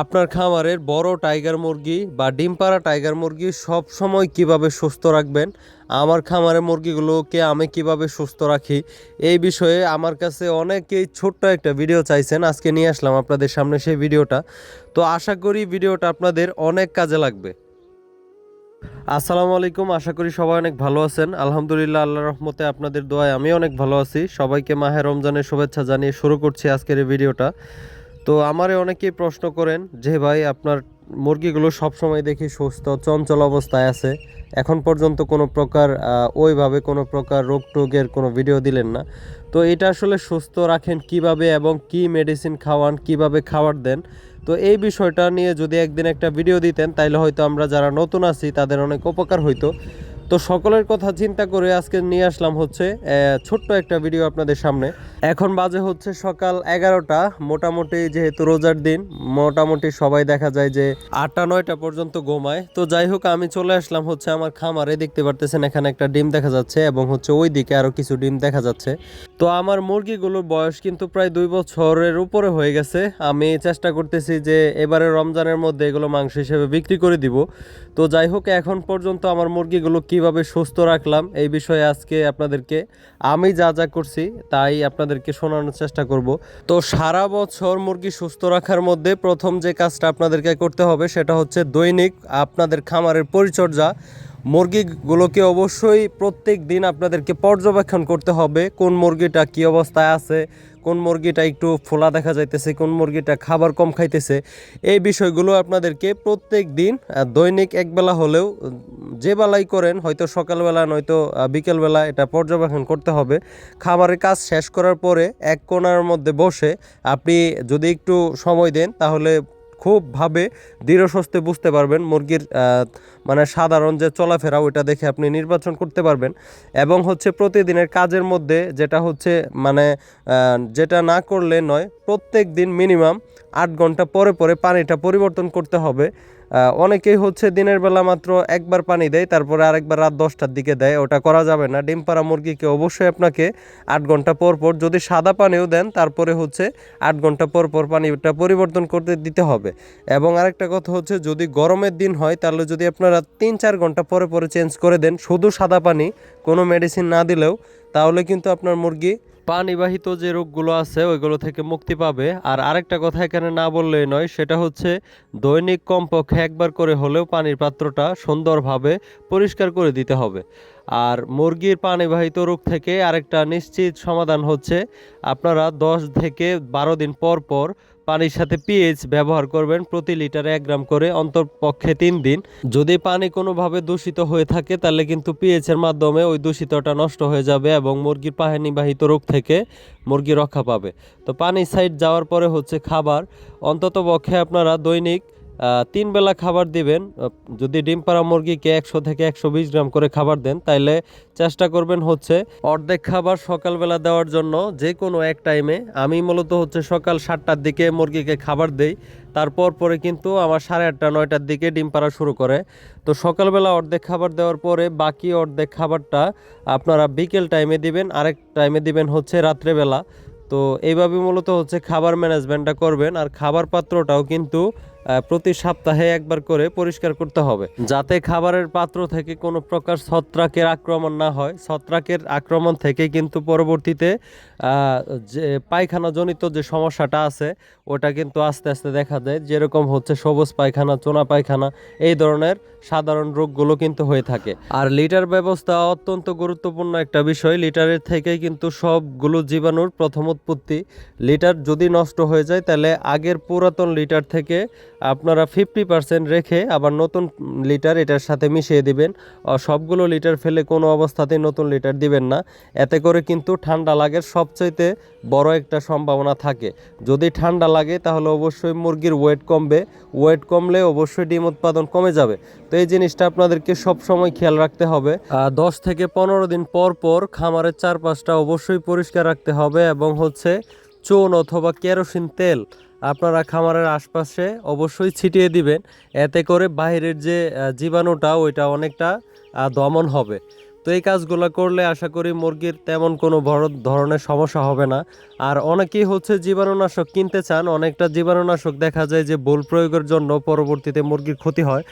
আপনার খামারের বড় টাইগার মুরগি বা ডিম পাড়া টাইগার মুরগি সব সময় কীভাবে সুস্থ রাখবেন? আমার খামারের মুরগিগুলোকে আমি কীভাবে সুস্থ রাখি? এই বিষয়ে আমার কাছে অনেকেই ছোট্ট একটা ভিডিও চাইছেন। আজকে নিয়ে আসলাম আপনাদের সামনে সেই ভিডিওটা। তো আশা করি ভিডিওটা আপনাদের অনেক কাজে লাগবে। আসসালামু আলাইকুম। আশা করি সবাই অনেক ভালো আছেন। আলহামদুলিল্লাহ আল্লাহ রহমতে আপনাদের দোয়ায় আমি অনেক ভালো আছি। সবাইকে মাহে রমজানের শুভেচ্ছা জানিয়ে শুরু করছি আজকের এই ভিডিওটা। তো আমারে অনেকেই প্রশ্ন করেন যে, ভাই, আপনার মুরগিগুলো সবসময় দেখি সুস্থ, চঞ্চল অবস্থায় আছে। এখন পর্যন্ত কোনো প্রকার ওইভাবে কোনো প্রকার রোগ টোগের কোনো ভিডিও দিলেন না। তো এটা আসলে সুস্থ রাখেন কীভাবে এবং কি মেডিসিন খাওয়ান, কীভাবে খাবার দেন? তো এই বিষয়টা নিয়ে যদি একদিন একটা ভিডিও দিতেন, তাইলে হয়তো আমরা যারা নতুন আছি, তাদের অনেক উপকার হইতো। তো সকলের কথা চিন্তা করে আজকে নিয়ে আসলাম হচ্ছে ছোট্ট একটা ভিডিও আপনাদের সামনে। এখন বাজে হচ্ছে সকাল এগারোটা, মোটামুটি যেহেতু রোজার দিন, মোটামুটি সবাই দেখা যায় যে আটটা, নয়টা পর্যন্ত ঘুমায়। তো যাই হোক, আমি চলে আসলাম হচ্ছে আমার খামারে, দেখতে পারতেছেন এখানে একটা ডিম দেখা যাচ্ছে এবং হচ্ছে ওই দিকে আরও কিছু ডিম দেখা যাচ্ছে। তো আমার মুরগিগুলোর বয়স কিন্তু প্রায় দুই বছরের উপরে হয়ে গেছে। আমি চেষ্টা করতেছি যে এবারে রমজানের মধ্যে এগুলো মাংস হিসেবে বিক্রি করে দিব। তো যাই হোক, এখন পর্যন্ত আমার মুরগিগুলো কীভাবে সুস্থ রাখলাম এই বিষয়ে আজকে আপনাদেরকে আমি যা যা করছি তাই আপনাদেরকে শোনানোর চেষ্টা করব। তো সারা বছর মুরগি সুস্থ রাখার মধ্যে প্রথম যে কাজটা আপনাদেরকে করতে হবে সেটা হচ্ছে দৈনিক আপনাদের খামারের পরিচর্যা। মুরগিগুলোকে অবশ্যই প্রত্যেক দিন আপনাদেরকে পর্যবেক্ষণ করতে হবে কোন মুরগিটা কী অবস্থায় আছে, কোন মুরগিটা একটু ফোলা দেখা যাইতেছে, কোন মুরগিটা খাবার কম খাইতেছে। এই বিষয়গুলো আপনাদেরকে প্রত্যেক দিন দৈনিক একবেলা হলেও যে বেলাই করেন, হয়তো সকালবেলা, নয়তো বিকেলবেলা এটা পর্যবেক্ষণ করতে হবে। খাবারের কাজ শেষ করার পরে এক কোণার মধ্যে বসে আপনি যদি একটু সময় দেন, তাহলে খুবভাবে দৃঢ় স্বস্তে বুঝতে পারবেন মুরগির মানে সাধারণ যে চলাফেরা, ওইটা দেখে আপনি নির্বাচন করতে পারবেন। এবং হচ্ছে প্রতিদিনের কাজের মধ্যে যেটা হচ্ছে মানে যেটা না করলে নয়, প্রত্যেক দিন মিনিমাম আট ঘণ্টা পরে পরে পানিটা পরিবর্তন করতে হবে। অনেকেই হচ্ছে দিনের বেলা মাত্র একবার পানি দেয়, তারপরে আরেকবার রাত দশটার দিকে দেয়, ওটা করা যাবে না। ডিম পাড়া মুরগিকে অবশ্যই আপনাকে আট ঘণ্টা পর পর যদি সাদা পানিও দেন, তারপরে হচ্ছে আট ঘণ্টা পর পর পানিটা পরিবর্তন করতে দিতে হবে। এবং আরেকটা কথা হচ্ছে, যদি গরমের দিন হয়, তাহলে যদি আপনারা তিন চার ঘণ্টা পরে পরে চেঞ্জ করে দেন, শুধু সাদা পানি, কোনো মেডিসিন না দিলেও, তাহলে কিন্তু আপনার মুরগি পানিবাহিত যে রোগগুলো আছে, ওইগুলো থেকে মুক্তি পাবে। আর আরেকটা কথা এখানে না বললেই নয়, সেটা হচ্ছে দৈনিক কমপক্ষে একবার করে হলেও পানির পাত্রটা সুন্দরভাবে পরিষ্কার করে দিতে হবে। আর মুরগির পানিবাহিত রোগ থেকে আরেকটা নিশ্চিত সমাধান হচ্ছে, আপনারা দশ থেকে বারো দিন পর পর পানির সাথে পিএইচ ব্যবহার করবেন প্রতি লিটারে এক গ্রাম করে, অন্তরপক্ষে তিন দিন। যদি পানি কোনোভাবে দূষিত হয়ে থাকে, তাহলে কিন্তু পিএইচ এর মাধ্যমে ওই দূষিতটা নষ্ট হয়ে যাবে এবং মুরগির পানিবাহিত রোগ থেকে মুরগি রক্ষা পাবে। তো পানি সাইড যাওয়ার পরে হচ্ছে খাবার। অন্তত পক্ষে আপনারা দৈনিক তিন বেলা খাবার দিবেন। যদি ডিম পাড়া মুরগিকে একশো থেকে একশো বিশ গ্রাম করে খাবার দেন, তাইলে চেষ্টা করবেন হচ্ছে অর্ধেক খাবার সকালবেলা দেওয়ার জন্য যে কোনো এক টাইমে। আমি মূলত হচ্ছে সকাল সাতটার দিকে মুরগিকে খাবার দেই, তারপর পরে কিন্তু আমার সাড়ে আটটা, নয়টার দিকে ডিম পাড়া শুরু করে। তো সকালবেলা অর্ধেক খাবার দেওয়ার পরে বাকি অর্ধেক খাবারটা আপনারা বিকেল টাইমে দিবেন, আরেক টাইমে দিবেন হচ্ছে রাত্রেবেলা। তো এইভাবে মূলত হচ্ছে খাবার ম্যানেজমেন্টটা করবেন, আর খাবার পাত্রটাও কিন্তু প্রতি সপ্তাহে একবার করে পরিষ্কার করতে হবে। যাতে খাবারের পাত্র থেকে কোনো প্রকার ছত্রাকের আক্রমণ না হয়। ছত্রাকের আক্রমণ থেকে কিন্তু পরবর্তীতে যে পায়খানা জনিত যে সমস্যাটা আছে, ওটা কিন্তু আস্তে আস্তে দেখা যায় যেরকম হচ্ছে সবুজ পায়খানা, চোনা পায়খানা, এই ধরনের সাধারণ রোগগুলো কিন্তু হয়ে থাকে। আর লিটার ব্যবস্থা অত্যন্ত গুরুত্বপূর্ণ একটা বিষয়। লিটারের থেকেই কিন্তু সবগুলো জীবাণুর প্রথম উৎপত্তি। লিটার যদি নষ্ট হয়ে যায়, তাহলে আগের পুরাতন লিটার থেকে আপনারা ফিফটি পার্সেন্ট রেখে আবার নতুন লিটার এটার সাথে মিশিয়ে দিবেন। সবগুলো লিটার ফেলে কোনো অবস্থাতেই নতুন লিটার দিবেন না। এতে করে কিন্তু ঠান্ডা লাগার সবচাইতে বড় একটা সম্ভাবনা থাকে। যদি ঠান্ডা লাগে তাহলে অবশ্যই মুরগির ওয়েট কমবে। ওয়েট কমলে অবশ্যই ডিম উৎপাদন কমে যাবে। তো এই জিনিসটা আপনাদেরকে সব সময় খেয়াল রাখতে হবে। দশ থেকে পনেরো দিন পর পর খামারের চারপাশটা অবশ্যই পরিষ্কার রাখতে হবে এবং হচ্ছে চুন অথবা কেরোসিন তেল আপনারা খামারের আশপাশে অবশ্যই ছিটিয়ে দিবেন। এতে করে বাইরের যে জীবাণুটা, ওইটা অনেকটা দমন হবে। তো এই কাজগুলো করলে আশা করি মুরগির তেমন কোনো বড় ধরনের সমস্যা হবে না। আর অনেকেই হচ্ছে জীবাণুনাশক কিনতে চান, অনেকটা জীবাণুনাশক দেখা যায় যে বোল প্রয়োগের জন্য পরবর্তীতে মুরগির ক্ষতি হয়।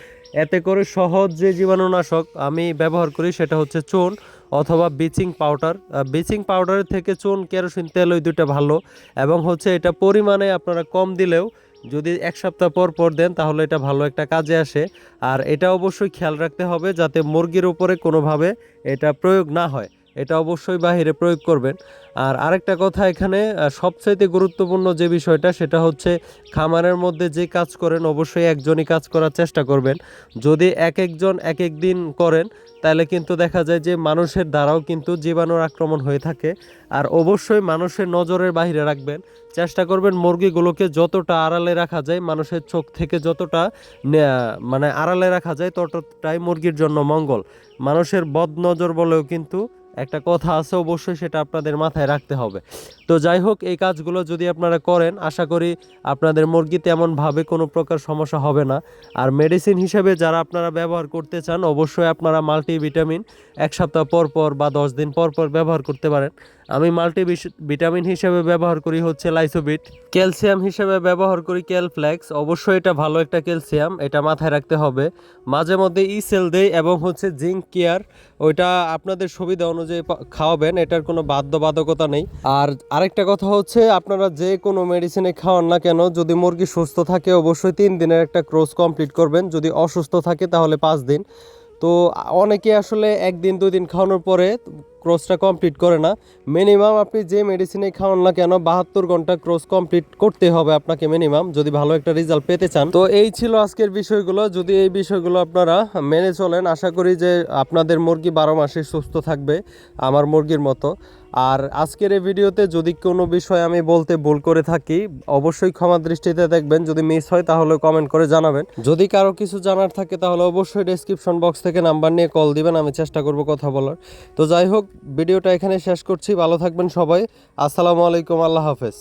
এতে করে সহজ যে জীবাণুনাশক আমি ব্যবহার করি সেটা হচ্ছে চুন। অথবা ব্লিচিং পাউডার। ব্লিচিং পাউডারের থেকে চুন, কেরোসিন, তেল ওই দুটো ভালো এবং হচ্ছে এটা পরিমাণে আপনারা কম দিলেও যদি এক সপ্তাহ পর পর দেন তাহলে এটা ভালো একটা কাজে আসে। আর এটা অবশ্যই খেয়াল রাখতে হবে যাতে মুরগির উপরে কোনোভাবে এটা প্রয়োগ না হয়। এটা অবশ্যই বাহিরে প্রয়োগ করবেন। আর আরেকটা কথা এখানে সবচাইতে গুরুত্বপূর্ণ যে বিষয়টা সেটা হচ্ছে খামারের মধ্যে যে কাজ করেন অবশ্যই একজনই কাজ করার চেষ্টা করবেন। যদি এক একজন এক এক দিন করেন তাহলে কিন্তু দেখা যায় যে মানুষের দ্বারাও কিন্তু জীবাণুর আক্রমণ হয়ে থাকে। আর অবশ্যই মানুষের নজরের বাইরে রাখবেন। চেষ্টা করবেন মুরগিগুলোকে যতটা আড়ালে রাখা যায়, মানুষের চোখ থেকে যতটা মানে আড়ালে রাখা যায়, ততটাই মুরগির জন্য মঙ্গল। মানুষের বদ নজর বলেও কিন্তু একটা কথা আছে অবশ্যই, সেটা আপনাদের মাথায় রাখতে হবে। তো যাই হোক, এই কাজগুলো যদি আপনারা করেন, আশা করি আপনাদের মুরগি তেমনভাবে কোনো প্রকার সমস্যা হবে না। আর মেডিসিন হিসেবে যারা আপনারা ব্যবহার করতে চান, অবশ্যই আপনারা মাল্টিভিটামিন এক সপ্তাহ পর পর বা দশ দিন পর পর ব্যবহার করতে পারেন। আমি মাল্টি ভিটামিন হিসেবে ব্যবহার করি হচ্ছে লাইসোবিট ক্যালসিয়াম হিসেবে ব্যবহার করি ক্যালফ্লেক্স অবশ্যই এটা ভালো একটা ক্যালসিয়াম এটা মাথায় রাখতে হবে। মাঝে মধ্যে ই সেল দেই এবং হচ্ছে জিঙ্ক কেয়ার ওইটা আপনাদের সুবিধা অনুযায়ী পা- খাওয়াবেন, এটার কোনো বাধ্যবাধকতা নেই। আর আরেকটা কথা হচ্ছে, আপনারা যে কোনো মেডিসিনে খাওয়ান না কেন, যদি মুরগি সুস্থ থাকে, অবশ্যই তিন দিনের একটা ক্রোস কমপ্লিট করবেন। যদি অসুস্থ থাকে, তাহলে পাঁচ দিন। তো অনেকে আসলে একদিন, দুই দিন খাওয়ানোর পরে ক্রসটা কমপ্লিট করে না। মিনিমাম আপনি যে মেডিসিনে খাওয়ান না কেন, বাহাত্তর ঘণ্টা ক্রস কমপ্লিট করতে হবে আপনাকে মিনিমাম যদি ভালো একটা রেজাল্ট পেতে চান। তো এই ছিল আজকের বিষয়গুলো। যদি এই বিষয়গুলো আপনারা মেনে চলেন, আশা করি যে আপনাদের মুরগি বারো মাসে সুস্থ থাকবে আমার মুরগির মতো। আর আজকের এই ভিডিওতে যদি কোনো বিষয় আমি বলতে ভুল করে থাকি, অবশ্যই ক্ষমা দৃষ্টিতে দেখবেন। যদি মিস হয়, তাহলে কমেন্ট করে জানাবেন। যদি কারও কিছু জানার থাকে, তাহলে অবশ্যই ডেসক্রিপশন বক্স থেকে নাম্বার নিয়ে কল দিবেন, আমি চেষ্টা করব কথা বলার। তো যাই হোক ভিডিওটা এখানে শেষ করছি। ভালো থাকবেন সবাই। আসসালামু আলাইকুম আল্লাহ হাফেজ।